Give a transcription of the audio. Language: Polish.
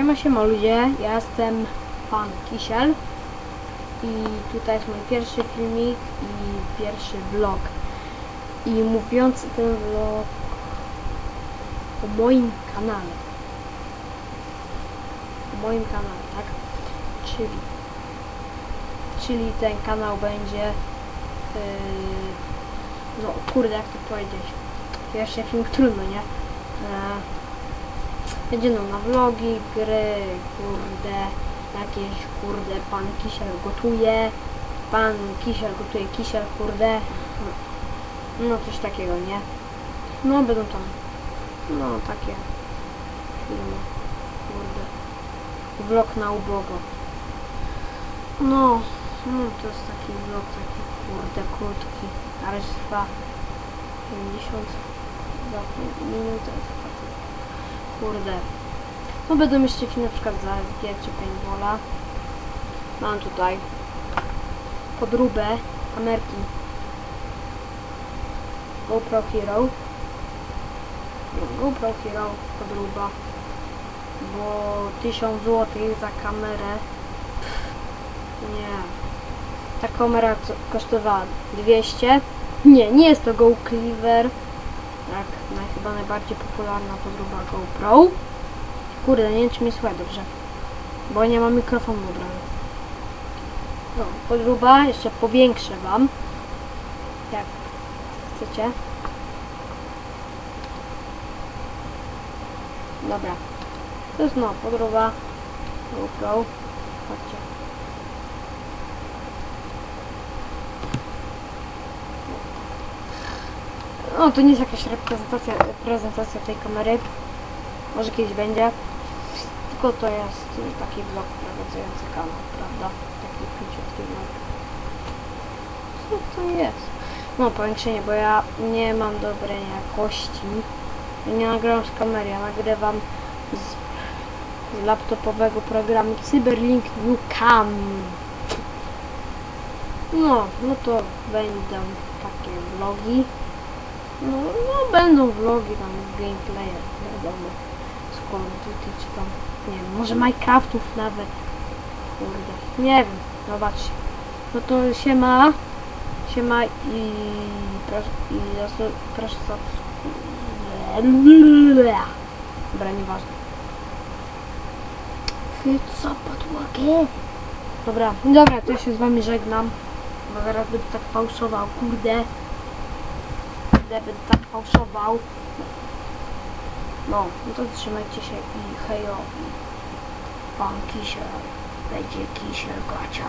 Siema, siema ludzie, ja jestem Pan Kisiel i tutaj jest mój pierwszy filmik i pierwszy vlog. I mówiący ten vlog o moim kanale. O moim kanale, tak? Czyli, czyli ten kanał będzie yy, no kurde jak to powiedzieć. Pierwszy film trudno, nie? Eee, będzie na vlogi, gry, kurde, jakieś kurde, pan Kisiel gotuje, pan Kisiel gotuje kisiel, kurde, no coś takiego, nie? No będą tam, no takie filmy, kurde, vlog na ubogo. No, no to jest taki vlog, taki kurde, krótki, razie trwa 50 minut, Kurde. No będą filmy na przykład za SG czy paintballa. Mam tutaj podróbę kamerki GoPro Hero. No, GoPro Hero podróba. Bo 1000 zł za kamerę. Nie. Ta kamera kosztowała 200. Nie, nie jest to Go Cleaver. Tak, naj, chyba najbardziej popularna podróba GoPro. Kurde, nie wiem czy słychać dobrze. Bo nie mam mikrofonu ubrany. No, podróba, jeszcze powiększę wam. Jak chcecie. Dobra. To jest no, podróba GoPro. Chodźcie. No to nie jest jakaś reprezentacja, prezentacja tej kamery. Może kiedyś będzie. Tylko to jest taki vlog prowadzący kanał, prawda? Taki króciutki vlog. Co to jest? No powiększenie, bo ja nie mam dobrej jakości. Ja nie nagrywam z kamery, ja nagrywam z, z laptopowego programu Cyberlink Cam. No, no to będą takie vlogi. No, no będą vlogi tam gameplaye, wiadomo, z Call of Duty czy tam, nie wiem, może Minecraftów nawet, kurde, nie wiem, zobaczcie. No to siema, siema i proszę, i proszę subskrybować. Dobra, nieważne. Co podłogę? Dobra, dobra, to ja się z wami żegnam, bo zaraz będę tak fałszował, kurde będę tak fałszował. No, no to trzymajcie się i hejo pan Kisiel będzie Kisiel gacia.